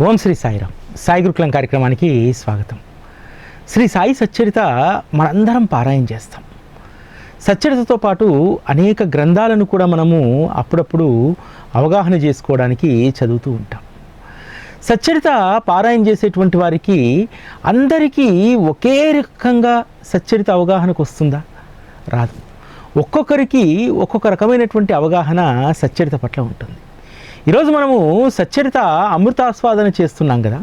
ఓం శ్రీ సాయిరామ్. సాయి గురుకులం కార్యక్రమానికి స్వాగతం. శ్రీ సాయి సచ్చరిత మనందరం పారాయణ చేస్తాం. సచ్చరితతో పాటు అనేక గ్రంథాలను కూడా మనము అప్పుడప్పుడు అవగాహన చేసుకోవడానికి చదువుతూ ఉంటాం. సచ్చరిత పారాయణ చేసేటువంటి వారికి అందరికీ ఒకే రకంగా సచ్చరిత అవగాహనకు వస్తుందా? రాదు. ఒక్కొక్కరికి ఒక్కొక్క రకమైనటువంటి అవగాహన సచ్చరిత పట్ల ఉంటుంది. ఈరోజు మనము సచ్చరిత అమృతాస్వాదన చేస్తున్నాం కదా.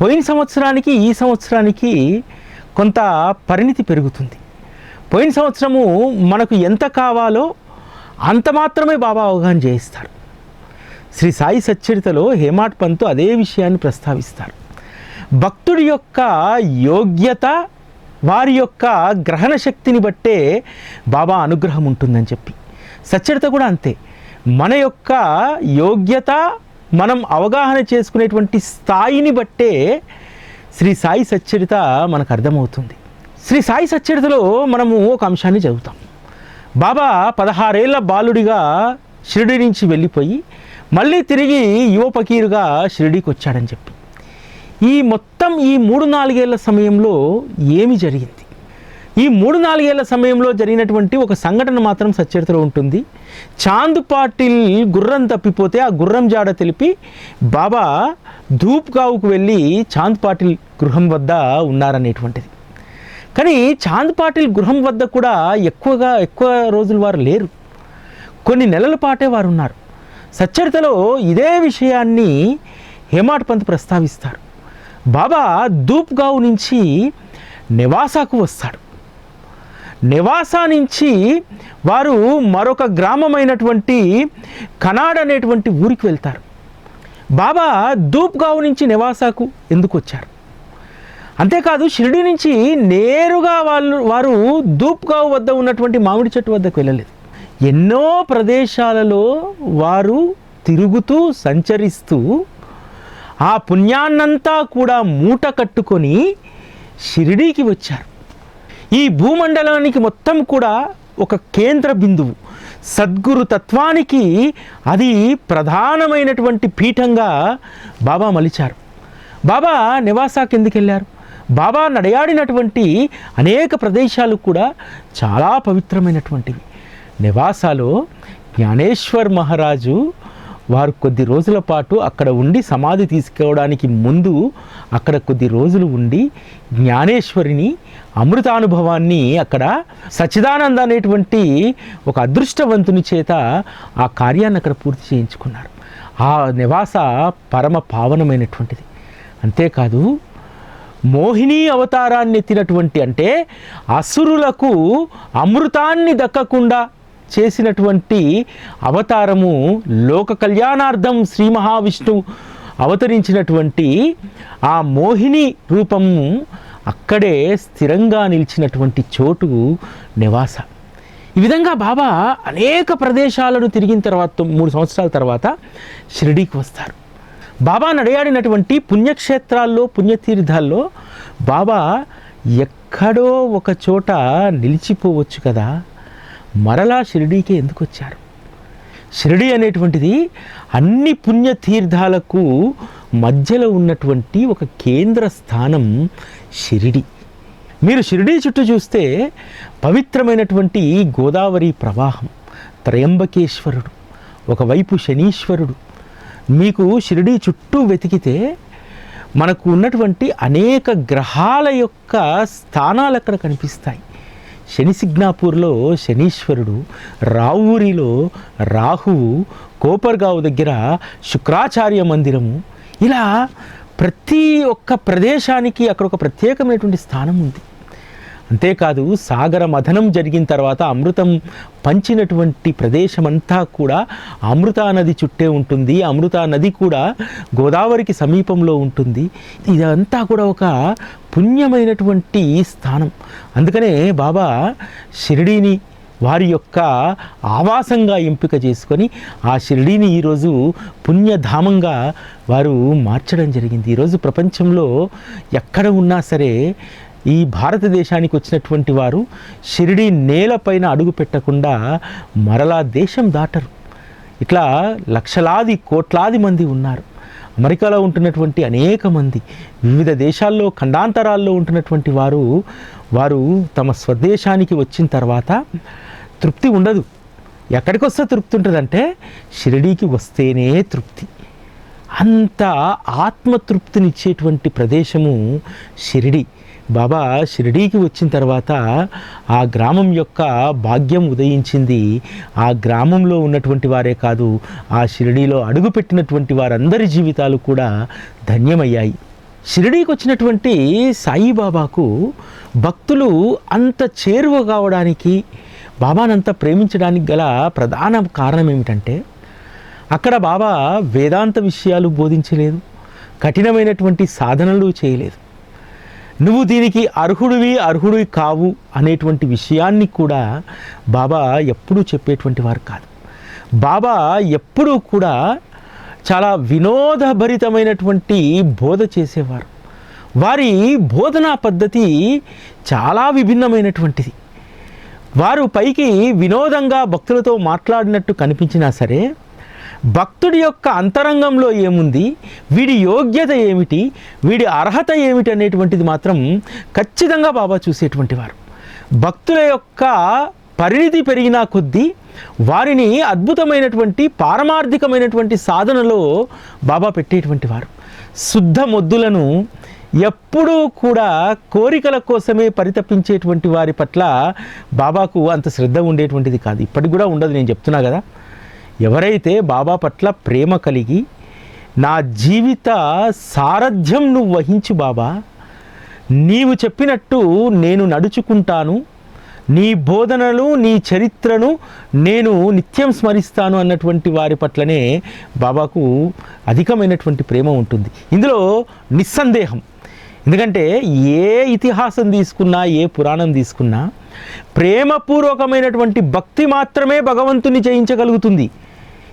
పోయిన సంవత్సరానికి ఈ సంవత్సరానికి కొంత పరిణితి పెరుగుతుంది. పోయిన సంవత్సరము మనకు ఎంత కావాలో అంత మాత్రమే బాబా అవగాహన చేయిస్తారు శ్రీ సాయి సచ్చరితలో హేమాట్ పంత్ అదే విషయాన్ని ప్రస్తావిస్తారు. భక్తుడి యొక్క యోగ్యత వారి యొక్క గ్రహణ శక్తిని బట్టే బాబా అనుగ్రహం ఉంటుందని చెప్పి. సచ్చరిత కూడా అంతే. మన యొక్క యోగ్యత మనం అవగాహన చేసుకునేటువంటి స్థాయిని బట్టే శ్రీ సాయి సచ్చరిత మనకు అర్థమవుతుంది. శ్రీ సాయి సచ్చరితలో మనము ఒక అంశాన్ని చదువుతాం. బాబా పదహారేళ్ళ బాలుడిగా షిరిడి నుంచి వెళ్ళిపోయి మళ్ళీ తిరిగి యువ పకీరుగా షిరిడీకి వచ్చాడని చెప్పి. ఈ మొత్తం ఈ మూడు నాలుగేళ్ళ సమయంలో ఏమి జరిగింది? ఈ మూడు నాలుగేళ్ళ సమయంలో జరిగినటువంటి ఒక సంఘటన మాత్రం సచ్చరితలో ఉంటుంది. చాంద్ పాటిల్ గుర్రం తప్పిపోతే ఆ గుర్రం జాడ తెలిపి బాబా ధూప్గావుకు వెళ్ళి చాంద్ పాటిల్ గృహం వద్ద ఉన్నారనేటువంటిది. కానీ చాంద్ పాటిల్ గృహం వద్ద కూడా ఎక్కువగా ఎక్కువ రోజులు వారు లేరు. కొన్ని నెలల పాటే వారు ఉన్నారు. సచ్చరితలో ఇదే విషయాన్ని హేమాట్ పంత్ ప్రస్తావిస్తారు. బాబా ధూప్గావ్ నుంచి నివాసాకు వస్తాడు. నివాసా నుంచి వారు మరొక గ్రామమైనటువంటి కనాడ్ అనేటువంటి ఊరికి వెళ్తారు. బాబా ధూప్గావ్ నుంచి నివాసాకు ఎందుకు వచ్చారు? అంతేకాదు షిరిడి నుంచి నేరుగా వాళ్ళు వారు దూప్గావ్ వద్ద ఉన్నటువంటి మామిడి చెట్టు వద్దకు వెళ్ళలేదు. ఎన్నో ప్రదేశాలలో వారు తిరుగుతూ సంచరిస్తూ ఆ పుణ్యాన్నంతా కూడా మూట కట్టుకొని షిరిడీకి వచ్చారు. ఈ భూమండలానికి మొత్తం కూడా ఒక కేంద్ర బిందువు. సద్గురు తత్వానికి అది ప్రధానమైనటువంటి పీఠంగా బాబా మలిచారు. బాబా నివాసాకి ఎందుకు వెళ్ళారు బాబా నడయాడినటువంటి అనేక ప్రదేశాలు కూడా చాలా పవిత్రమైనటువంటివి. నివాసాలో జ్ఞానేశ్వర్ మహారాజు వారు కొద్ది రోజుల పాటు అక్కడ ఉండి సమాధి తీసుకోవడానికి ముందు అక్కడ కొద్ది రోజులు ఉండి జ్ఞానేశ్వరిని అమృతానుభవాన్ని అక్కడ సచ్చిదానంద అనేటువంటి ఒక అదృష్టవంతుని చేత ఆ కార్యాన్ని అక్కడ పూర్తి చేయించుకున్నారు. ఆ నివాస పరమ పావనమైనటువంటిది. అంతేకాదు మోహిని అవతారాన్ని ఎత్తినటువంటి అంటే అసురులకు అమృతాన్ని దక్కకుండా చేసినటువంటి అవతారము లోక కళ్యాణార్థం శ్రీ మహావిష్ణువు అవతరించినటువంటి ఆ మోహిని రూపము అక్కడే స్థిరంగా నిలిచినటువంటి చోటు నివాస. ఈ విధంగా బాబా అనేక ప్రదేశాలను తిరిగిన తర్వాత మూడు సంవత్సరాల తర్వాత షిరిడీకి వస్తారు. బాబా నడయాడినటువంటి పుణ్యక్షేత్రాల్లో పుణ్యతీర్థాల్లో బాబా ఎక్కడో ఒక చోట నిలిచిపోవచ్చు కదా. మరలా షిరిడీకి ఎందుకు వచ్చారు షిరిడి అనేటువంటిది అన్ని పుణ్యతీర్థాలకు మధ్యలో ఉన్నటువంటి ఒక కేంద్ర స్థానం షిరిడి. మీరు షిరిడి చుట్టూ చూస్తే పవిత్రమైనటువంటి గోదావరి ప్రవాహం త్రయంబకేశ్వరుడు ఒకవైపు శనీశ్వరుడు. మీకు షిరిడి చుట్టూ వెతికితే మనకు ఉన్నటువంటి అనేక గ్రహాల యొక్క స్థానాలు అక్కడ కనిపిస్తాయి. శని సిగ్నాపూర్లో శనీశ్వరుడు రావూరిలో రాహువు కోపర్గావ్ దగ్గర శుక్రాచార్య మందిరము. ఇలా ప్రతి ఒక్క ప్రదేశానికి అక్కడ ఒక ప్రత్యేకమైనటువంటి స్థానం ఉంది. అంతేకాదు సాగర మథనం జరిగిన తర్వాత అమృతం పంచినటువంటి ప్రదేశమంతా కూడా అమృతా నది చుట్టే ఉంటుంది. అమృతా నది కూడా గోదావరికి సమీపంలో ఉంటుంది. ఇదంతా కూడా ఒక పుణ్యమైనటువంటి స్థానం. అందుకనే బాబా షిరిడీని వారి యొక్క ఆవాసంగా ఎంపిక చేసుకొని ఆ షిరిడీని ఈరోజు పుణ్యధామంగా వారు మార్చడం జరిగింది. ఈరోజు ప్రపంచంలో ఎక్కడ ఉన్నా సరే ఈ భారతదేశానికి వచ్చినటువంటి వారు షిరిడి నేలపైన అడుగు పెట్టకుండా మరలా దేశం దాటరు. ఇట్లా లక్షలాది కోట్లాది మంది ఉన్నారు. అమెరికాలో ఉంటున్నటువంటి అనేక మంది వివిధ దేశాల్లో ఖండాంతరాల్లో ఉంటున్నటువంటి వారు వారు తమ స్వదేశానికి వచ్చిన తర్వాత తృప్తి ఉండదు. ఎక్కడికి వస్తే తృప్తి ఉంటుందంటే షిరిడీకి వస్తేనే తృప్తి. అంత ఆత్మతృప్తినిచ్చేటువంటి ప్రదేశము షిరిడి. బాబా షిరిడీకి వచ్చిన తర్వాత ఆ గ్రామం యొక్క భాగ్యం ఉదయించింది. ఆ గ్రామంలో ఉన్నటువంటి వారే కాదు ఆ షిరిడీలో అడుగుపెట్టినటువంటి వారందరి జీవితాలు కూడా ధన్యమయ్యాయి. షిరిడీకి వచ్చినటువంటి సాయిబాబాకు భక్తులు అంత చేరువ కావడానికి బాబానంత ప్రేమించడానికి గల ప్రధాన కారణం ఏమిటంటే అక్కడ బాబా వేదాంత విషయాలు బోధించలేదు కఠినమైనటువంటి సాధనలు చేయలేదు. నువ్వు దీనికి అర్హుడివి అర్హుడివి కావు అనేటువంటి విషయాన్ని కూడా బాబా ఎప్పుడూ చెప్పేటువంటి వారు కాదు. బాబా ఎప్పుడూ కూడా చాలా వినోదభరితమైనటువంటి బోధ చేసేవారు. వారి బోధనా పద్ధతి చాలా విభిన్నమైనటువంటిది. వారు పైకి వినోదంగా భక్తులతో మాట్లాడినట్టు కనిపించినా సరే భక్తుడి యొక్క అంతరంగంలో ఏముంది? వీడి యోగ్యత ఏమిటి? వీడి అర్హత ఏమిటి అనేటువంటిది మాత్రం ఖచ్చితంగా బాబా చూసేటువంటి వారు. భక్తుల యొక్క పరిణితి పెరిగిన కొద్దీ వారిని అద్భుతమైనటువంటి పారమార్థికమైనటువంటి సాధనలో బాబా పెట్టేటువంటి వారు. శుద్ధ మొద్దులను ఎప్పుడూ కూడా కోరికల కోసమే పరితపించేటువంటి వారి పట్ల బాబాకు అంత శ్రద్ధ ఉండేటువంటిది కాదు. ఇప్పటికి కూడా ఉండదు నేను చెప్తున్నా కదా. ఎవరైతే బాబా పట్ల ప్రేమ కలిగి నా జీవిత సారథ్యం నువ్వు వహించు బాబా నీవు చెప్పినట్టు నేను నడుచుకుంటాను నీ బోధనలు నీ చరిత్రను నేను నిత్యం స్మరిస్తాను అన్నటువంటి వారి పట్లనే బాబాకు అధికమైనటువంటి ప్రేమ ఉంటుంది. ఇందులో నిస్సందేహం. ఎందుకంటే ఏ ఇతిహాసం తీసుకున్నా ఏ పురాణం తీసుకున్నా ప్రేమపూర్వకమైనటువంటి భక్తి మాత్రమే భగవంతుని జయించగలుగుతుంది.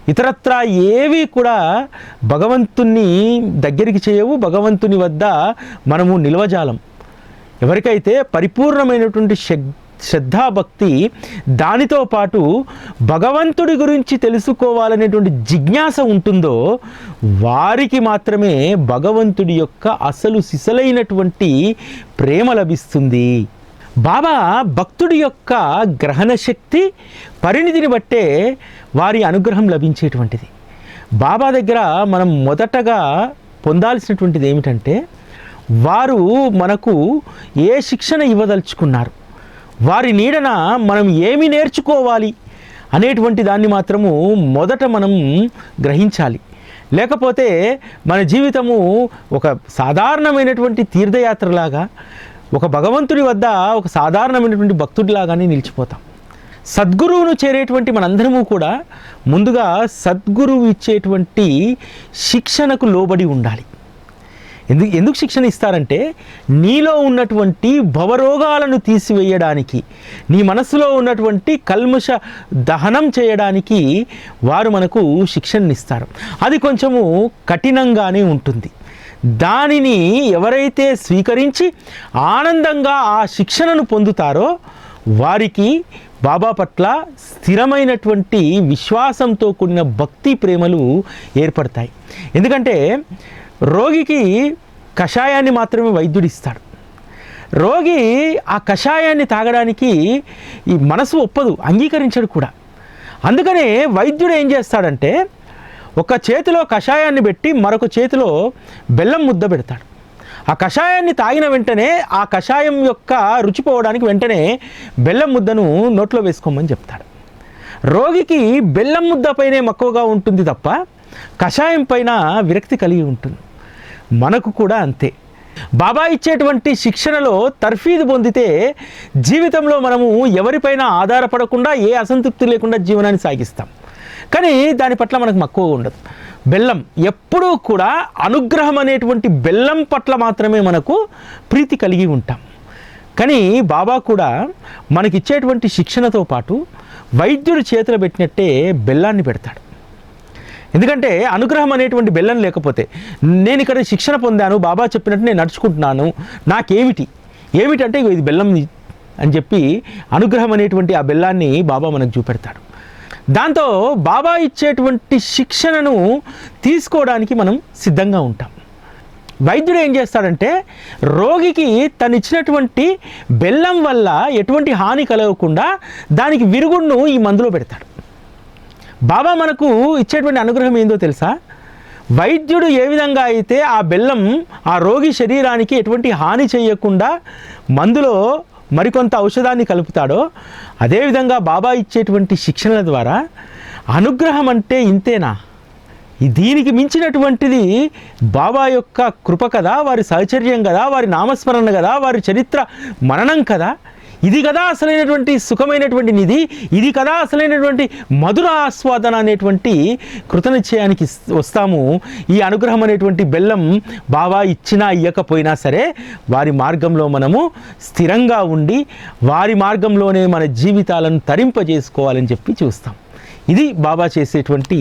ఇతరత్రా ఏవి కూడా భగవంతుని దగ్గరికి చేయవు భగవంతుని వద్ద మనము నిల్వజాలం. ఎవరికైతే పరిపూర్ణమైనటువంటి శ్రద్ధాభక్తి దానితో పాటు భగవంతుడి గురించి తెలుసుకోవాలనేటువంటి జిజ్ఞాస ఉంటుందో వారికి మాత్రమే భగవంతుడి యొక్క అసలు సిసలైనటువంటి ప్రేమ లభిస్తుంది. బాబా భక్తుడి యొక్క గ్రహణ శక్తి పరిణితిని బట్టే వారి అనుగ్రహం లభించేటువంటిది. బాబా దగ్గర మనం మొదటగా పొందాల్సినటువంటిది ఏమిటంటే వారు మనకు ఏ శిక్షణ ఇవ్వదలుచుకున్నారు వారి నీడన మనం ఏమి నేర్చుకోవాలి అనేటువంటి దాన్ని మాత్రము మొదట మనం గ్రహించాలి. లేకపోతే మన జీవితము ఒక సాధారణమైనటువంటి తీర్థయాత్రలాగా ఒక భగవంతుడి వద్ద ఒక సాధారణమైనటువంటి భక్తుడిలాగానే నిలిచిపోతాం. సద్గురువును చేరేటువంటి మనందరము కూడా ముందుగా సద్గురువు ఇచ్చేటువంటి శిక్షణకు లోబడి ఉండాలి. ఎందుకు ఎందుకు శిక్షణ ఇస్తారంటే నీలో ఉన్నటువంటి భవరోగాలను తీసివేయడానికి నీ మనసులో ఉన్నటువంటి కల్ముష దహనం చేయడానికి వారు మనకు శిక్షణనిస్తారు. అది కొంచెము కఠినంగానే ఉంటుంది. దానిని ఎవరైతే స్వీకరించి ఆనందంగా ఆ శిక్షణను పొందుతారో వారికి బాబా పట్ల స్థిరమైనటువంటి విశ్వాసంతో కూడిన భక్తి ప్రేమలు ఏర్పడతాయి. ఎందుకంటే రోగికి కషాయాన్ని మాత్రమే వైద్యుడు ఇస్తాడు రోగి ఆ కషాయాన్ని తాగడానికి ఈ మనసు ఒప్పదు అంగీకరించడు కూడా. అందుకనే వైద్యుడు ఏం చేస్తాడంటే ఒక చేతిలో కషాయాన్ని పెట్టి మరొక చేతిలో బెల్లం ముద్ద పెడతాడు. ఆ కషాయాన్ని తాగిన వెంటనే ఆ కషాయం యొక్క రుచి పోవడానికి వెంటనే బెల్లం ముద్దను నోట్లో వేసుకోమని చెప్తాడు. రోగికి బెల్లం ముద్ద పైనే మక్కువగా ఉంటుంది తప్ప కషాయం పైన విరక్తి కలిగి ఉంటుంది. మనకు కూడా అంతే. బాబా ఇచ్చేటువంటి శిక్షణలో తర్ఫీదు పొందితే జీవితంలో మనము ఎవరిపైన ఆధారపడకుండా ఏ అసంతృప్తి లేకుండా జీవనాన్ని సాగిస్తాం. కానీ దాని పట్ల మనకు మక్కువ ఉండదు. బెల్లం ఎప్పుడూ కూడా అనుగ్రహం అనేటువంటి బెల్లం పట్ల మాత్రమే మనకు ప్రీతి కలిగి ఉంటాం. కానీ బాబా కూడా మనకిచ్చేటువంటి శిక్షణతో పాటు వైద్యుడి చేతులు పెట్టినట్టే బెల్లాన్ని పెడతాడు. ఎందుకంటే అనుగ్రహం అనేటువంటి బెల్లం లేకపోతే నేను ఇక్కడ శిక్షణ పొందాను బాబా చెప్పినట్టు నేను నడుచుకుంటున్నాను నాకేమిటి? ఏమిటంటే ఇగో ఇది బెల్లం అని చెప్పి అనుగ్రహం అనేటువంటి ఆ బెల్లాన్ని బాబా మనకు చూపెడతాడు. దాంతో బాబా ఇచ్చేటువంటి శిక్షణను తీసుకోవడానికి మనం సిద్ధంగా ఉంటాం. వైద్యుడు ఏం చేస్తాడంటే రోగికి తను ఇచ్చినటువంటి బెల్లం వల్ల ఎటువంటి హాని కలగకుండా దానికి విరుగుడును ఈ మందులో పెడతాడు. బాబా మనకు ఇచ్చేటువంటి అనుగ్రహం ఏందో తెలుసా? వైద్యుడు ఏ విధంగా అయితే ఆ బెల్లం ఆ రోగి శరీరానికి ఎటువంటి హాని చేయకుండా మందులో మరికొంత ఔషధాన్ని కలుపుతాడో అదేవిధంగా బాబా ఇచ్చేటువంటి శిక్షణల ద్వారా అనుగ్రహం అంటే ఇంతేనా? దీనికి మించినటువంటిది బాబా యొక్క కృప కదా వారి సహచర్యం కదా వారి నామస్మరణ కదా వారి చరిత్ర మననం కదా. ఇది కదా అసలైనటువంటి సుఖమైనటువంటి నిధి ఇది కదా అసలైనటువంటి మధుర ఆస్వాదన అనేటువంటి కృతనిశ్చయానికి వస్తాము. ఈ అనుగ్రహం అనేటువంటి బెల్లం బాబా ఇచ్చినా ఇయ్యకపోయినా సరే వారి మార్గంలో మనము స్థిరంగా ఉండి వారి మార్గంలోనే మన జీవితాలను తరింపజేసుకోవాలని చెప్పి చూస్తాం. ఇది బాబా చేసేటువంటి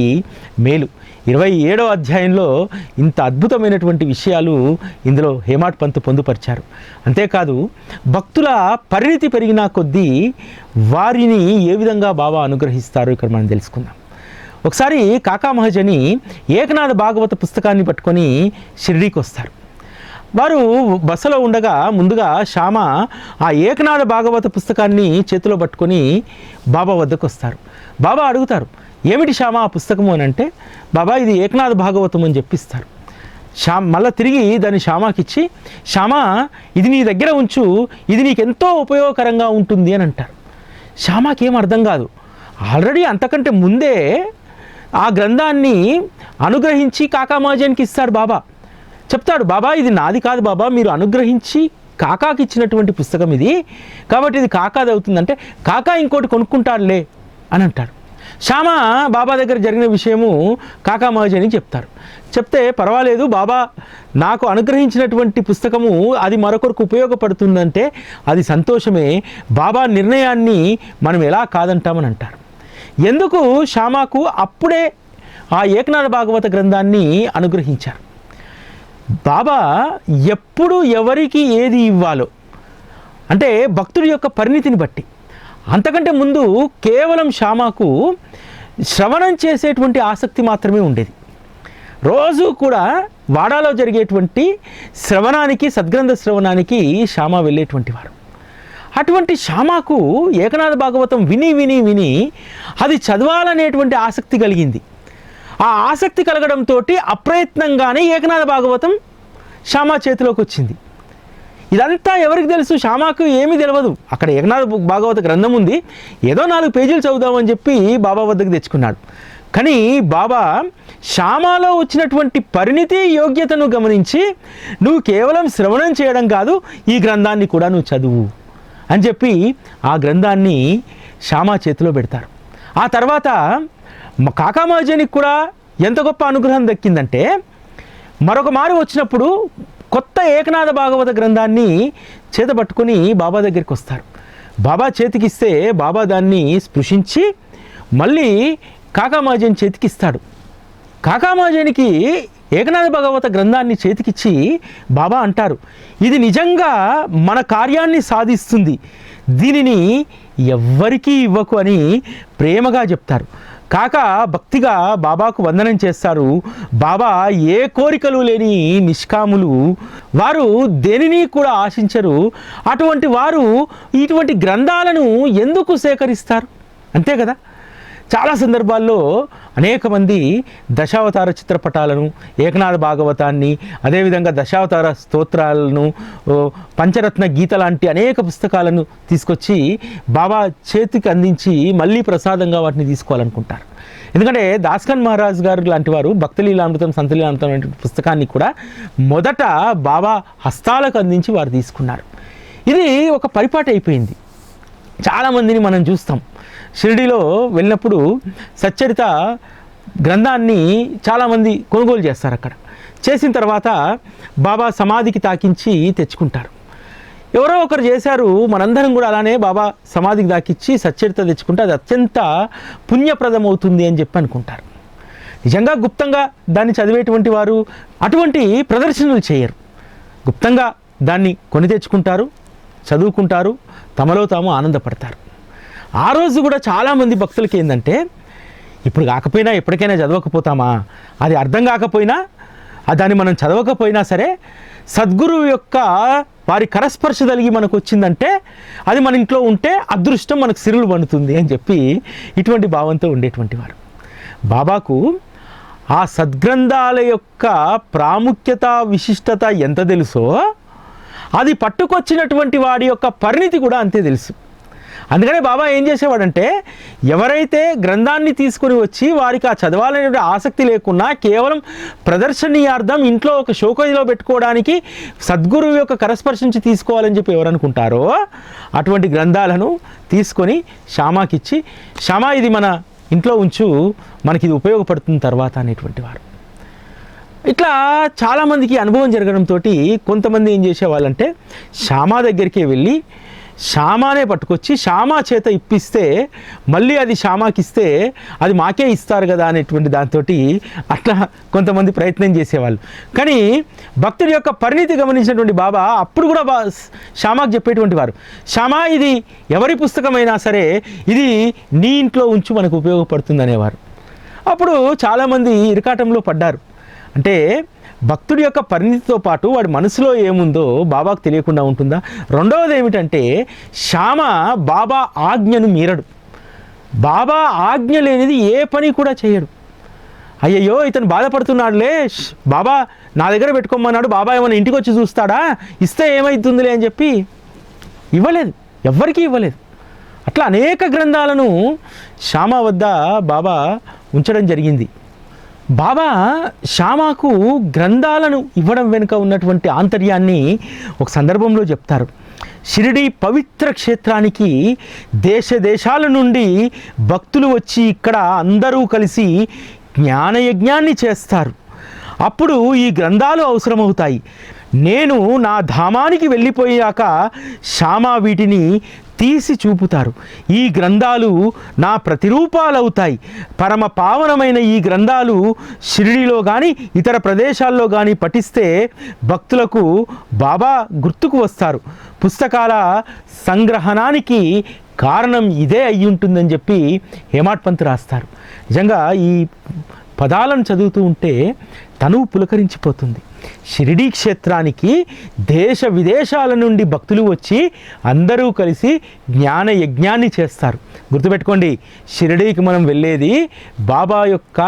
మేలు. ఇరవై ఏడవ అధ్యాయంలో ఇంత అద్భుతమైనటువంటి విషయాలు ఇందులో హేమాట్ పంత్ పొందుపరిచారు. అంతేకాదు భక్తుల పరిణితి పెరిగిన కొద్దీ వారిని ఏ విధంగా బాబా అనుగ్రహిస్తారో ఇక్కడ మనం తెలుసుకుందాం. ఒకసారి కాకా మహజని ఏకనాథ భాగవత పుస్తకాన్ని పట్టుకొని షిరిడీకి వస్తారు. వారు బస్సులో ఉండగా ముందుగా శ్యామ ఆ ఏకనాథ భాగవత పుస్తకాన్ని చేతిలో పట్టుకొని బాబా వద్దకు వస్తారు. బాబా అడుగుతారు ఏమిటి శ్యామ ఆ పుస్తకము అని అంటే బాబా ఇది ఏకనాథ భాగవతం అని చెప్పిస్తారు. శ్యా మళ్ళీ తిరిగి దాన్ని శ్యామాకిచ్చి శ్యామ ఇది నీ దగ్గర ఉంచు ఇది నీకు ఎంతో ఉపయోగకరంగా ఉంటుంది అని అంటారు. శ్యామాకి ఏం అర్థం కాదు. ఆల్రెడీ అంతకంటే ముందే ఆ గ్రంథాన్ని అనుగ్రహించి కాకామాజన్కి ఇస్తాడు బాబా. చెప్తాడు బాబా ఇది నాది కాదు బాబా మీరు అనుగ్రహించి కాకాకి ఇచ్చినటువంటి పుస్తకం ఇది. కాబట్టి ఇది కాకాది అవుతుందంటే కాకా ఇంకోటి కొనుక్కుంటాడులే అని అంటాడు. శ్యామ బాబా దగ్గర జరిగిన విషయము కాకా మహజ్ అని చెప్తారు. చెప్తే పర్వాలేదు బాబా నాకు అనుగ్రహించినటువంటి పుస్తకము అది మరొకరికి ఉపయోగపడుతుందంటే అది సంతోషమే. బాబా నిర్ణయాన్ని మనం ఎలా కాదంటామని అంటారు. ఎందుకు శ్యామాకు అప్పుడే ఆ ఏకనాథ భాగవత గ్రంథాన్ని అనుగ్రహించారు? బాబా ఎప్పుడు ఎవరికి ఏది ఇవ్వాలో అంటే భక్తుడి యొక్క పరిణితిని బట్టి అంతకంటే ముందు కేవలం శ్యామకు శ్రవణం చేసేటువంటి ఆసక్తి మాత్రమే ఉండేది. రోజు కూడా వాడాలో జరిగేటువంటి శ్రవణానికి సద్గ్రంథ శ్రవణానికి శ్యామ వెళ్ళేటువంటి వారు అటువంటి శ్యామకు ఏకనాథ భాగవతం విని విని విని అది చదవాలనేటువంటి ఆసక్తి కలిగింది. ఆ ఆసక్తి కలగడంతో అప్రయత్నంగానే ఏకనాథ భాగవతం శ్యామ చేతిలోకి వచ్చింది ఇదంతా ఎవరికి తెలుసు? శ్యామాకు ఏమీ తెలియదు అక్కడ ఏకనాథ భాగవత గ్రంథం ఉంది. ఏదో నాలుగు పేజీలు చదువుదామని చెప్పి బాబా వద్దకు తెచ్చుకున్నాడు. కానీ బాబా శ్యామాలో వచ్చినటువంటి పరిణితి యోగ్యతను గమనించి నువ్వు కేవలం శ్రవణం చేయడం కాదు ఈ గ్రంథాన్ని కూడా నువ్వు చదువు. అని చెప్పి ఆ గ్రంథాన్ని శ్యామా చేతిలో పెడతారు. ఆ తర్వాత మ- కూడా ఎంత గొప్ప అనుగ్రహం దక్కిందంటే మరొక మారు వచ్చినప్పుడు కొత్త ఏకనాథ భాగవత గ్రంథాన్ని చేతపట్టుకొని బాబా దగ్గరికి వస్తారు. బాబా చేతికిస్తే బాబా దాన్ని స్పృశించి మళ్ళీ కాకామాజన్ చేతికిస్తాడు. కాకామాజనికి ఏకనాథ భగవత గ్రంథాన్ని చేతికిచ్చి బాబా అంటారు ఇది నిజంగా మన కార్యాన్ని సాధిస్తుంది. దీనిని ఎవ్వరికీ ఇవ్వకు అని ప్రేమగా చెప్తారు. కాక భక్తిగా బాబాకు వందనం చేస్తారు. బాబా ఏ కోరికలు లేని నిష్కాములు. వారు దేనిని కూడా ఆశించరు. అటువంటి వారు ఇటువంటి గ్రంథాలను ఎందుకు సేకరిస్తారు? అంతే కదా? చాలా సందర్భాల్లో అనేక మంది దశావతార చిత్రపటాలను ఏకనాథ భాగవతాన్ని అదేవిధంగా దశావతార స్తోత్రాలను పంచరత్న గీత లాంటి అనేక పుస్తకాలను తీసుకొచ్చి బాబా చేతికి అందించి మళ్ళీ ప్రసాదంగా వాటిని తీసుకోవాలనుకుంటారు. ఎందుకంటే దాస్కన్ మహారాజ్ గారు లాంటి వారు భక్తలీలామృతం సంతలీలామృతం లాంటి పుస్తకాన్ని కూడా మొదట బాబా హస్తాలకు అందించి వారు తీసుకున్నారు. ఇది ఒక పరిపాటి అయిపోయింది. చాలామందిని మనం చూస్తాం. షిరిడీలో వెళ్ళినప్పుడు సచ్చరిత గ్రంథాన్ని చాలామంది కొనుగోలు చేస్తారు అక్కడ. చేసిన తర్వాత బాబా సమాధికి తాకించి తెచ్చుకుంటారు. ఎవరో ఒకరు చేశారు మనందరం కూడా అలానే బాబా సమాధికి దాకిచ్చి సచ్చరిత తెచ్చుకుంటే అది అత్యంత పుణ్యప్రదం అవుతుంది అని చెప్పి అనుకుంటారు. నిజంగా గుప్తంగా దాన్ని చదివేటువంటి వారు అటువంటి ప్రదర్శనలు చేయరు. గుప్తంగా దాన్ని కొని తెచ్చుకుంటారు చదువుకుంటారు తమలో తాము ఆనందపడతారు. ఆ రోజు కూడా చాలామంది భక్తులకి ఏంటంటే ఇప్పుడు కాకపోయినా ఎప్పటికైనా చదవకపోతామా? అది అర్థం కాకపోయినా దాన్ని మనం చదవకపోయినా సరే సద్గురువు యొక్క వారి కరస్పర్శ కలిగి మనకు వచ్చిందంటే అది మన ఇంట్లో ఉంటే అదృష్టం మనకు సిరులు పండుతుంది అని చెప్పి ఇటువంటి భావంతో ఉండేటువంటి వారు. బాబాకు ఆ సద్గ్రంథాల యొక్క ప్రాముఖ్యత విశిష్టత ఎంత తెలుసో అది పట్టుకొచ్చినటువంటి వాడి యొక్క పరిణితి కూడా అంతే తెలుసు. అందుకనే బాబా ఏం చేసేవాడంటే ఎవరైతే గ్రంథాన్ని తీసుకొని వచ్చి వారికి ఆ చదవాలనే ఆసక్తి లేకున్నా కేవలం ప్రదర్శనీయార్థం ఇంట్లో ఒక షోకేజ్లో పెట్టుకోవడానికి సద్గురువు యొక్క కరస్పర్శించి తీసుకోవాలని చెప్పి ఎవరనుకుంటారో అటువంటి గ్రంథాలను తీసుకొని శ్యామాకిచ్చి శ్యామా ఇది మన ఇంట్లో ఉంచు మనకి ఇది ఉపయోగపడుతుంది తర్వాత అనేటువంటి వారు. ఇట్లా చాలామందికి అనుభవం జరగడంతో కొంతమంది ఏం చేసేవాళ్ళంటే శ్యామా దగ్గరికే వెళ్ళి శ్యామానే పట్టుకొచ్చి శ్యామా చేత ఇప్పిస్తే మళ్ళీ అది శ్యామాకి ఇస్తే అది మాకే ఇస్తారు కదా అనేటువంటి దాంతో అట్లా కొంతమంది ప్రయత్నం చేసేవాళ్ళు. కానీ భక్తుడి యొక్క పరిణితి గమనించినటువంటి బాబా అప్పుడు కూడా బా శ్యామాకి చెప్పేటువంటి వారు శ్యామా ఇది ఎవరి పుస్తకమైనా సరే ఇది నీ ఇంట్లో ఉంచు మనకు ఉపయోగపడుతుంది అనేవారు అప్పుడు చాలామంది ఇరకాటంలో పడ్డారు. అంటే భక్తుడి యొక్క పరిణితితో పాటు వాడి మనసులో ఏముందో బాబాకు తెలియకుండా ఉంటుందా? రెండవది ఏమిటంటే శ్యామ బాబా ఆజ్ఞను మీరడు. బాబా ఆజ్ఞ లేనిది ఏ పని కూడా చేయడు. అయ్యయ్యో ఇతను బాధపడుతున్నాడులే. బాబా నా దగ్గర పెట్టుకోమన్నాడు. బాబా ఏమైనా ఇంటికి వచ్చి చూస్తాడా? ఇస్తే ఏమవుతుందిలే అని చెప్పి ఇవ్వలేదు. ఎవ్వరికీ ఇవ్వలేదు. అట్లా అనేక గ్రంథాలను శ్యామ వద్ద బాబా ఉంచడం జరిగింది. బాబా శ్యామాకు గ్రంథాలను ఇవ్వడం వెనుక ఉన్నటువంటి ఆంతర్యాన్ని ఒక సందర్భంలో చెప్తారు. షిరిడి పవిత్ర క్షేత్రానికి దేశ దేశాల నుండి భక్తులు వచ్చి ఇక్కడ అందరూ కలిసి జ్ఞానయజ్ఞాన్ని చేస్తారు. అప్పుడు ఈ గ్రంథాలు అవసరమవుతాయి. నేను నా ధామానికి వెళ్ళిపోయాక శ్యామ వీటిని తీసి చూపుతారు. ఈ గ్రంథాలు నా ప్రతిరూపాలవుతాయి. పరమ పావనమైన ఈ గ్రంథాలు షిరిడిలో కానీ ఇతర ప్రదేశాల్లో కానీ పఠిస్తే భక్తులకు బాబా గుర్తుకు వస్తారు. పుస్తకాల సంగ్రహణానికి కారణం ఇదే అయి ఉంటుందని చెప్పి హేమాట్ పంత్ రాస్తారు. నిజంగా ఈ పదాలను చదువుతూ ఉంటే తను పులకరించిపోతుంది. షిరిడీ క్షేత్రానికి దేశ విదేశాల నుండి భక్తులు వచ్చి అందరూ కలిసి జ్ఞాన యజ్ఞాన్ని చేస్తారు. గుర్తుపెట్టుకోండి షిరిడీకి మనం వెళ్ళేది బాబా యొక్క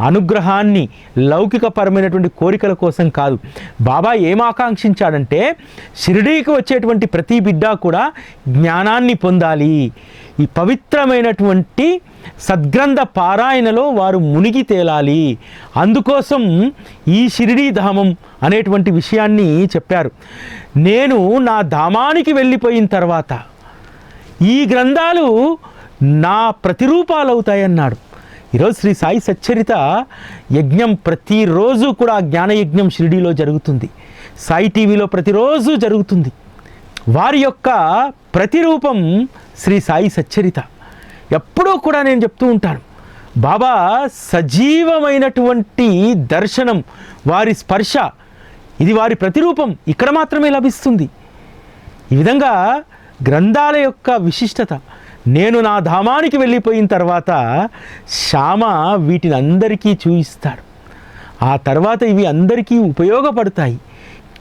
అనుగ్రహాన్ని లౌకికపరమైనటువంటి కోరికల కోసం కాదు. బాబా ఏం ఆకాంక్షించాడంటే షిరిడీకి వచ్చేటువంటి ప్రతి బిడ్డ కూడా జ్ఞానాన్ని పొందాలి. ఈ పవిత్రమైనటువంటి సద్గ్రంథ పారాయణలో వారు మునిగి తేలాలి. అందుకోసం ఈ షిరిడీ ధామం అనేటువంటి విషయాన్ని చెప్పారు. నేను నా ధామానికి వెళ్ళిపోయిన తర్వాత ఈ గ్రంథాలు నా ప్రతిరూపాలు అవుతాయన్నాడు ఈరోజు శ్రీ సాయి సచ్చరిత యజ్ఞం ప్రతిరోజు కూడా జ్ఞానయజ్ఞం షిరిడీలో జరుగుతుంది. సాయి టీవీలో ప్రతిరోజు జరుగుతుంది. వారి యొక్క ప్రతిరూపం శ్రీ సాయి సచ్చరిత. ఎప్పుడూ కూడా నేను చెప్తూ ఉంటాను బాబా సజీవమైనటువంటి దర్శనం వారి స్పర్శ ఇది వారి ప్రతిరూపం ఇక్కడ మాత్రమే లభిస్తుంది. ఈ విధంగా గ్రంథాల యొక్క విశిష్టత నేను నా ధామానికి వెళ్ళిపోయిన తర్వాత శ్యామ వీటిని అందరికీ చూయిస్తాడు. ఆ తర్వాత ఇవి అందరికీ ఉపయోగపడతాయి.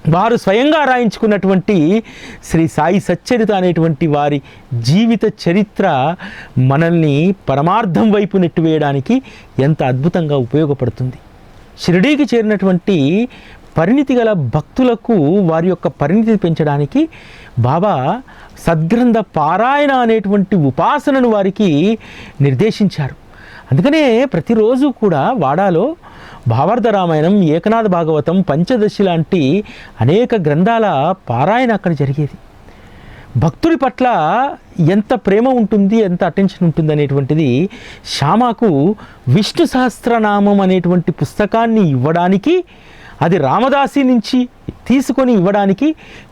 వారు స్వయంగా రాయించుకున్నటువంటి శ్రీ సాయి సచ్చరిత అనేటువంటి వారి జీవిత చరిత్ర మనల్ని పరమార్థం వైపు నెట్టివేయడానికి ఎంత అద్భుతంగా ఉపయోగపడుతుంది. షిరిడీకి చేరినటువంటి పరిణితి గల భక్తులకు వారి యొక్క పరిణితి పెంచడానికి బాబా సద్గ్రంథ పారాయణ అనేటువంటి ఉపాసనను వారికి నిర్దేశించారు. అందుకనే ప్రతిరోజు కూడా వాడాలో భావార్థ రామాయణం ఏకనాథ భాగవతం పంచదశి లాంటి అనేక గ్రంథాల పారాయణ అక్కడ జరిగేది. భక్తుడి పట్ల ఎంత ప్రేమ ఉంటుంది ఎంత అటెన్షన్ ఉంటుంది అనేటువంటిది శ్యామకు విష్ణు సహస్రనామం అనేటువంటి పుస్తకాన్ని ఇవ్వడానికి అది రామదాసి నుంచి తీసుకొని ఇవ్వడానికి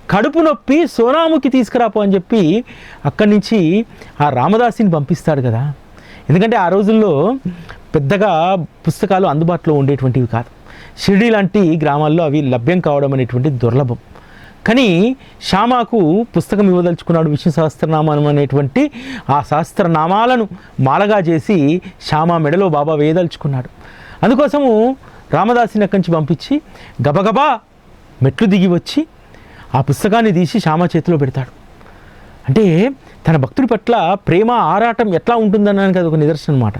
కడుపు నొప్పి సోనాముకి తీసుకురాపో అని చెప్పి అక్కడి నుంచి ఆ రామదాసిని పంపిస్తాడు కదా. ఎందుకంటే ఆ రోజుల్లో పెద్దగా పుస్తకాలు అందుబాటులో ఉండేటువంటివి కాదు. షిరిడి లాంటి గ్రామాల్లో అవి లభ్యం కావడం అనేటువంటి దుర్లభం. కానీ శ్యామాకు పుస్తకం ఇవ్వదలుచుకున్నాడు విష్ణు సహస్రనామం అనేటువంటి ఆ సహస్రనామాలను మాలగా చేసి శ్యామ మెడలో బాబా వేయదలుచుకున్నాడు. అందుకోసము రామదాసిని అక్కడి నుంచి పంపించి గబగబా మెట్లు దిగి వచ్చి ఆ పుస్తకాన్ని తీసి శ్యామ చేతిలో పెడతాడు. అంటే తన భక్తుడి పట్ల ప్రేమ ఆరాటం ఎట్లా ఉంటుందనడానికి అది ఒక నిదర్శనం అనమాట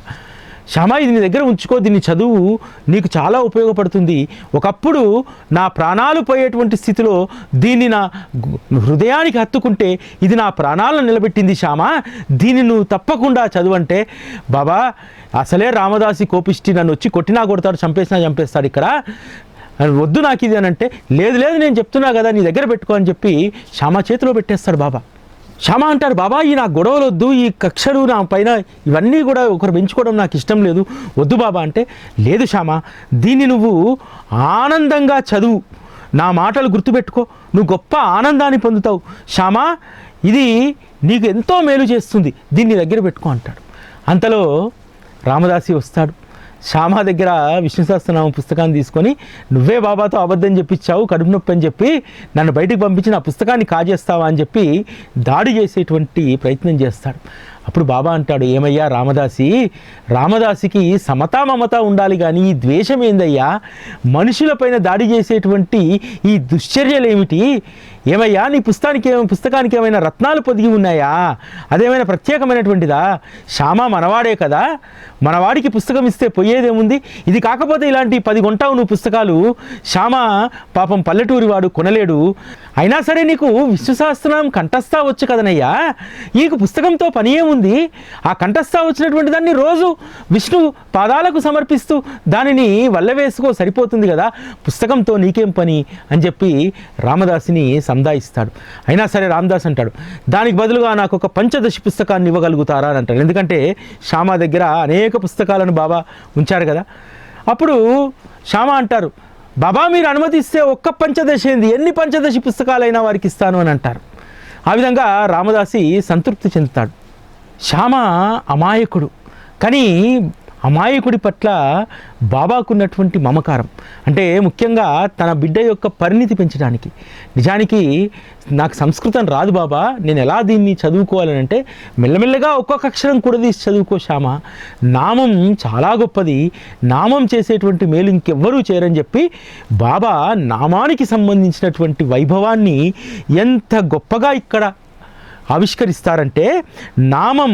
శ్యామ ఇది నీ దగ్గర ఉంచుకో దీన్ని చదువు నీకు చాలా ఉపయోగపడుతుంది. ఒకప్పుడు నా ప్రాణాలు పోయేటువంటి స్థితిలో దీన్ని నా హృదయానికి హత్తుకుంటే ఇది నా ప్రాణాలను నిలబెట్టింది శ్యామ దీన్ని నువ్వు తప్పకుండా చదువంటే బాబా అసలే రామదాసి కోపిష్టి నన్ను వచ్చి కొట్టినా కొడతాడు చంపేసినా చంపేస్తాడు ఇక్కడ. వద్దు నాకు ఇది అని అంటే లేదు లేదు నేను చెప్తున్నా కదా నీ దగ్గర పెట్టుకో అని చెప్పి శ్యామ చేతిలో పెట్టేస్తాడు బాబా. శ్యామ అంటారు బాబా ఈ నా గొడవలు వద్దు ఈ కక్షలు నా పైన ఇవన్నీ కూడా ఒకరు పెంచుకోవడం నాకు ఇష్టం లేదు. వద్దు బాబా అంటే లేదు శ్యామ దీన్ని నువ్వు ఆనందంగా చదువు. నా మాటలు గుర్తుపెట్టుకో. నువ్వు గొప్ప ఆనందాన్ని పొందుతావు. శ్యామ ఇది నీకు ఎంతో మేలు చేస్తుంది. దీన్ని దగ్గర పెట్టుకో అంటాడు. అంతలో రామదాసి వస్తాడు. శ్యామ దగ్గర విష్ణు సహస్రనామ పుస్తకాన్ని తీసుకొని నువ్వే బాబాతో అబద్ధం చెప్పించావు కడుపు నొప్పి అని చెప్పి నన్ను బయటకు పంపించి నా పుస్తకాన్ని కాజేస్తావా అని చెప్పి దాడి చేసేటువంటి ప్రయత్నం చేస్తాడు. అప్పుడు బాబా అంటాడు ఏమయ్యా రామదాసి రామదాసికి సమతా మమత ఉండాలి కానీ ఈ ద్వేషం ఏందయ్యా? మనుషులపైన దాడి చేసేటువంటి ఈ దుశ్చర్యలు ఏమిటి ఏమయ్యా నీ పుస్తకానికి ఏమైనా పుస్తకానికి ఏమైనా రత్నాలు పొదిగి ఉన్నాయా? అదేమైనా ప్రత్యేకమైనటువంటిదా? శ్యామ మనవాడే కదా మనవాడికి పుస్తకం ఇస్తే పోయేదేముంది? ఇది కాకపోతే ఇలాంటి పది కొంటావు నువ్వు పుస్తకాలు. శ్యామ పాపం పల్లెటూరి వాడు కొనలేడు. అయినా సరే నీకు విశ్వశాస్త్రం సహస్రనామం కంఠస్థా వచ్చు కదనయ్యా. నీకు పుస్తకంతో పని ఏముంది? ఆ కంఠస్థా వచ్చినటువంటి దాన్ని రోజు విష్ణు పాదాలకు సమర్పిస్తూ దానిని వల్లవేసుకో సరిపోతుంది కదా. పుస్తకంతో నీకేం పని? అని చెప్పి రామదాసుని సందాయిస్తాడు. అయినా సరే రామదాస్ అంటాడు దానికి బదులుగా నాకు ఒక పంచదశి పుస్తకాన్ని ఇవ్వగలుగుతారా? అని అంటాడు. ఎందుకంటే శ్యామ దగ్గర అనేక పుస్తకాలను బాబా ఉంచారు కదా. అప్పుడు శ్యామ అంటారు బాబా మీరు అనుమతిస్తే ఒక్క పంచదశ ఏంది? ఎన్ని పంచదశి పుస్తకాలైనా వారికి ఇస్తాను అని అంటారు. ఆ విధంగా రామదాసి సంతృప్తి చెందుతాడు. శ్యామ అమాయకుడు. కానీ అమాయకుడి పట్ల బాబాకున్నటువంటి మమకారం. అంటే ముఖ్యంగా తన బిడ్డ యొక్క పరిణితి పెంచడానికి. నిజానికి నాకు సంస్కృతం రాదు బాబా నేను ఎలా దీన్ని చదువుకోవాలని అంటే మెల్లమెల్లగా ఒక్కొక్క అక్షరం కూడా తీసి చదువుకో శ్యామ. నామం చాలా గొప్పది. నామం చేసేటువంటి మేలు ఇంకెవ్వరూ చేయరని చెప్పి బాబా నామానికి సంబంధించినటువంటి వైభవాన్ని ఎంత గొప్పగా ఇక్కడ ఆవిష్కరిస్తారంటే నామం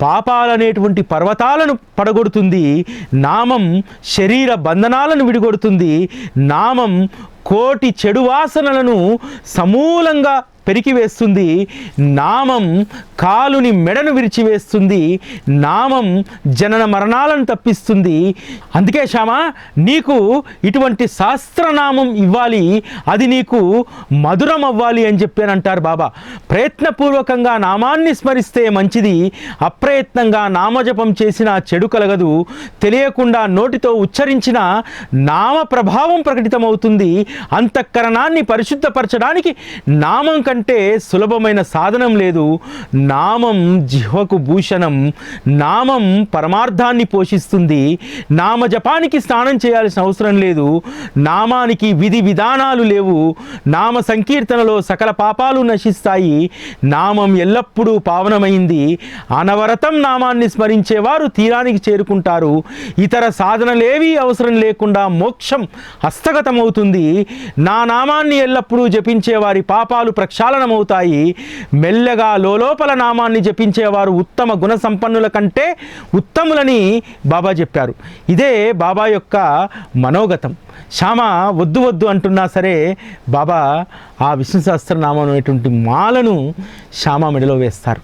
పాపాలనేటువంటి పర్వతాలను పడగొడుతుంది. నామం శరీర బంధనాలను విడిగొడుతుంది. నామం కోటి చెడు వాసనలను సమూలంగా పెరికివేస్తుంది. నామం కాలుని మెడను విరిచివేస్తుంది. నామం జనన మరణాలను తప్పిస్తుంది. అందుకే శ్యామ నీకు ఇటువంటి శాస్త్రనామం ఇవ్వాలి. అది నీకు మధురం అవ్వాలి అని చెప్పి అంటారు బాబా. ప్రయత్నపూర్వకంగా నామాన్ని స్మరిస్తే మంచిది. అప్రయత్నంగా నామజపం చేసిన చెడు కలగదు. తెలియకుండా నోటితో ఉచ్చరించిన నామ ప్రభావం ప్రకటితమవుతుంది. అంతఃకరణాన్ని పరిశుద్ధపరచడానికి నామం కంటే సులభమైన సాధనం లేదు. నామం జిహ్వకు భూషణం. నామం పరమార్థాన్ని పోషిస్తుంది. నామ జపానికి స్నానం చేయాల్సిన అవసరం లేదు. నామానికి విధి విధానాలు లేవు. నామ సంకీర్తనలో సకల పాపాలు నశిస్తాయి. నామం ఎల్లప్పుడూ పావనమైంది. అనవరతం నామాన్ని స్మరించేవారు తీరానికి చేరుకుంటారు. ఇతర సాధనలేవీ అవసరం లేకుండా మోక్షం హస్తగతమవుతుంది. నా నామాన్ని ఎల్లప్పుడూ జపించే వారి పాపాలు ప్రక్షాళనమవుతాయి. మెల్లగా లోపల నామాన్ని జపించేవారు ఉత్తమ గుణ సంపన్నుల కంటే ఉత్తములని బాబా చెప్పారు. ఇదే బాబా యొక్క మనోగతం. శ్యామ వద్దు వద్దు అంటున్నా సరే బాబా ఆ విష్ణు సహస్రనామం అనేటువంటి మాలను శ్యామ మెడలో వేస్తారు.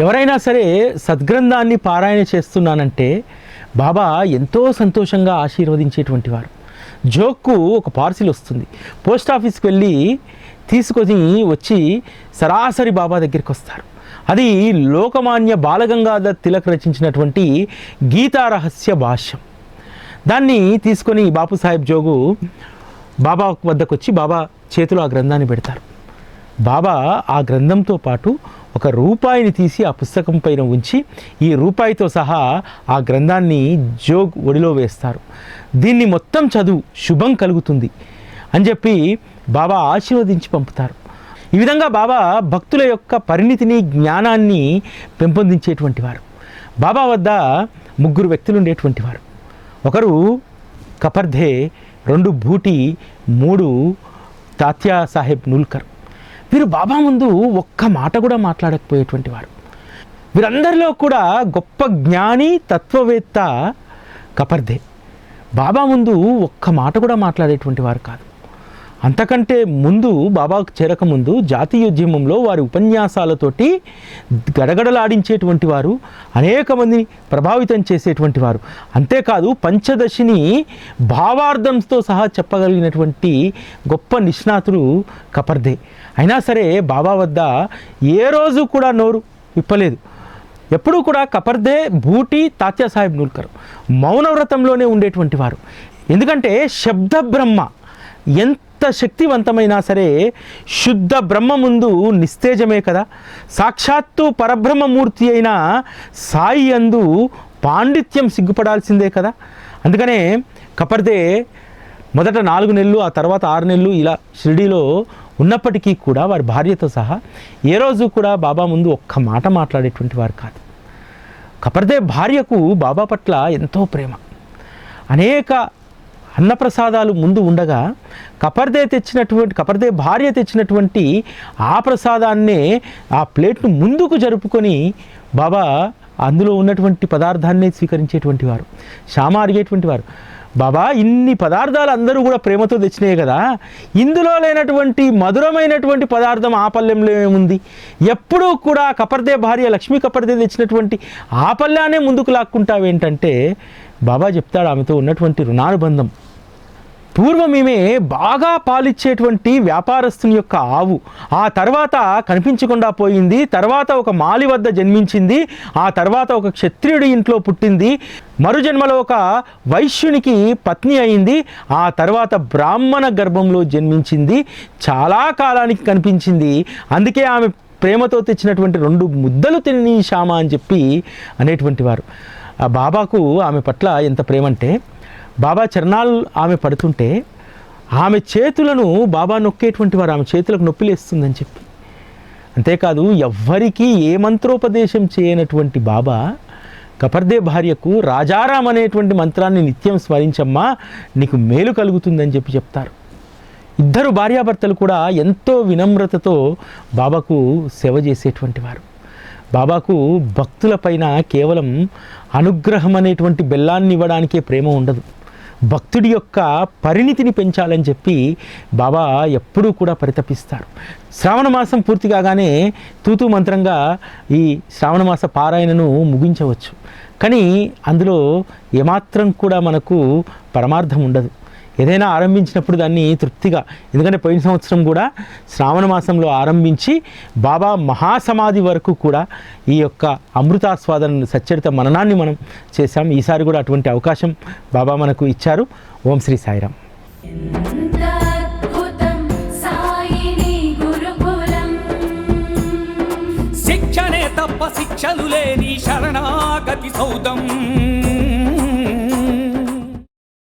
ఎవరైనా సరే సద్గ్రంథాన్ని పారాయణ చేస్తున్నానంటే బాబా ఎంతో సంతోషంగా ఆశీర్వదించేటువంటి వారు. జోక్కు ఒక పార్సిల్ వస్తుంది. పోస్ట్ ఆఫీస్కి వెళ్ళి తీసుకొని వచ్చి సరాసరి బాబా దగ్గరికి వస్తారు. అది లోకమాన్య బాలగంగాధర్ తిలక్ రచించినటువంటి గీతారహస్య భాష్యం. దాన్ని తీసుకొని బాపు సాహెబ్ జోగు బాబా వద్దకు వచ్చి బాబా చేతిలో ఆ గ్రంథాన్ని పెడతారు. బాబా ఆ గ్రంథంతో పాటు ఒక రూపాయిని తీసి ఆ పుస్తకం పైన ఉంచి ఈ రూపాయితో సహా ఆ గ్రంథాన్ని జోగ్ ఒడిలో వేస్తారు. దీన్ని మొత్తం చదువు శుభం కలుగుతుంది అని చెప్పి బాబా ఆశీర్వదించి పంపుతారు. ఈ విధంగా బాబా భక్తుల యొక్క పరిణితిని జ్ఞానాన్ని పెంపొందించేటువంటి వారు. బాబా వద్ద ముగ్గురు వ్యక్తులు ఉండేటువంటి వారు. ఒకరు కపర్ధే రెండు బూటి మూడు తాత్యా సాహెబ్ నూల్కర్. వీరు బాబా ముందు ఒక్క మాట కూడా మాట్లాడకపోయేటువంటి వారు. వీరందరిలో కూడా గొప్ప జ్ఞాని తత్వవేత్త కపర్ధే. బాబా ముందు ఒక్క మాట కూడా మాట్లాడేటువంటి వారు కాదు. అంతకంటే ముందు బాబాకు చేరకముందు జాతీయోద్యమంలో వారి ఉపన్యాసాలతోటి గడగడలాడించేటువంటి వారు అనేక మందిని ప్రభావితం చేసేటువంటి వారు. అంతేకాదు పంచదశిని భావార్థంతో సహా చెప్పగలిగినటువంటి గొప్ప నిష్ణాతులు కపర్దే. అయినా సరే బాబా వద్ద ఏ రోజు కూడా నోరు విప్పలేదు. ఎప్పుడూ కూడా కపర్దే బూటి తాత్యా సాహెబ్ నూల్కర్ మౌనవ్రతంలోనే ఉండేటువంటి వారు. ఎందుకంటే శబ్ద బ్రహ్మ ఎంత శక్తివంతమైనా సరే శుద్ధ బ్రహ్మ ముందు నిస్తేజమే కదా. సాక్షాత్తు పరబ్రహ్మమూర్తి అయిన సాయి అందు పాండిత్యం సిగ్గుపడాల్సిందే కదా. అందుకనే కపర్దే మొదట నాలుగు నెలలు ఆ తర్వాత ఆరు నెలలు ఇలా షిరిడీలో ఉన్నప్పటికీ కూడా వారి భార్యతో సహా ఏ రోజు కూడా బాబా ముందు ఒక్క మాట మాట్లాడేటువంటి వారు కాదు. కపర్దే భార్యకు బాబా పట్ల ఎంతో ప్రేమ. అనేక అన్నప్రసాదాలు ముందు ఉండగా కపర్దే తెచ్చినటువంటి కపర్దే భార్య తెచ్చినటువంటి ఆ ప్రసాదాన్నే ఆ ప్లేట్ను ముందుకు జరుపుకొని బాబా అందులో ఉన్నటువంటి పదార్థాన్ని స్వీకరించేటువంటి వారు శ్యామ అడిగేటువంటి వారు. బాబా ఇన్ని పదార్థాలు అందరూ కూడా ప్రేమతో తెచ్చినాయి కదా. ఇందులో లేనటువంటి మధురమైనటువంటి పదార్థం ఆ పల్లెంలో ఏముంది? ఎప్పుడూ కూడా కపర్దే భార్య లక్ష్మీ కపర్దే తెచ్చినటువంటి ఆ పల్లెనే ముందుకు లాక్కుంటావేంటంటే బాబా చెప్తాడు ఆమెతో ఉన్నటువంటి రుణానుబంధం. పూర్వం ఈమె బాగా పాలిచ్చేటువంటి వ్యాపారస్తుని యొక్క ఆవు. ఆ తర్వాత కనిపించకుండా పోయింది. తర్వాత ఒక మాలి వద్ద జన్మించింది. ఆ తర్వాత ఒక క్షత్రియుడి ఇంట్లో పుట్టింది. మరు జన్మలో ఒక వైశ్యునికి పత్ని అయింది. ఆ తర్వాత బ్రాహ్మణ గర్భంలో జన్మించింది. చాలా కాలానికి కనిపించింది. అందుకే ఆమె ప్రేమతో తెచ్చినటువంటి రెండు ముద్దలు తిని శ్యామ అని చెప్పి అనేటువంటి వారు. ఆ బాబాకు ఆమె పట్ల ఎంత ప్రేమ అంటే బాబా చరణాలు ఆమె పడుతుంటే ఆమె చేతులను బాబా నొక్కేటువంటి వారు ఆమె చేతులకు నొప్పి లేస్తుందని చెప్పి. అంతేకాదు ఎవ్వరికీ ఏ మంత్రోపదేశం చేయనటువంటి బాబా కపర్దే భార్యకు రాజారాం అనేటువంటి మంత్రాన్ని నిత్యం స్మరించమ్మా నీకు మేలు కలుగుతుందని చెప్పి చెప్తారు. ఇద్దరు భార్యాభర్తలు కూడా ఎంతో వినమ్రతతో బాబాకు సేవ చేసేటువంటి వారు. బాబాకు భక్తులపైన కేవలం అనుగ్రహం అనేటువంటి బెల్లాన్ని ఇవ్వడానికే ప్రేమ ఉండదు. భక్తుడి యొక్క పరిణితిని పెంచాలని చెప్పి బాబా ఎప్పుడూ కూడా పరితపిస్తారు. శ్రావణ మాసం పూర్తి కాగానే తూతూ మంత్రంగా ఈ శ్రావణ మాస పారాయణను ముగించవచ్చు. కానీ అందులో ఏమాత్రం కూడా మనకు పరమార్థం ఉండదు. ఏదైనా ఆరంభించినప్పుడు దాన్ని తృప్తిగా. ఎందుకంటే పోయిన సంవత్సరం కూడా శ్రావణ మాసంలో ఆరంభించి బాబా మహాసమాధి వరకు కూడా ఈ యొక్క అమృతాస్వాదన సచ్చరిత మననాన్ని మనం చేశాం. ఈసారి కూడా అటువంటి అవకాశం బాబా మనకు ఇచ్చారు. ఓం శ్రీ సాయిరామ్. శిక్షణే తప్ప శిక్షలు లేని శరణాగతి సౌదం.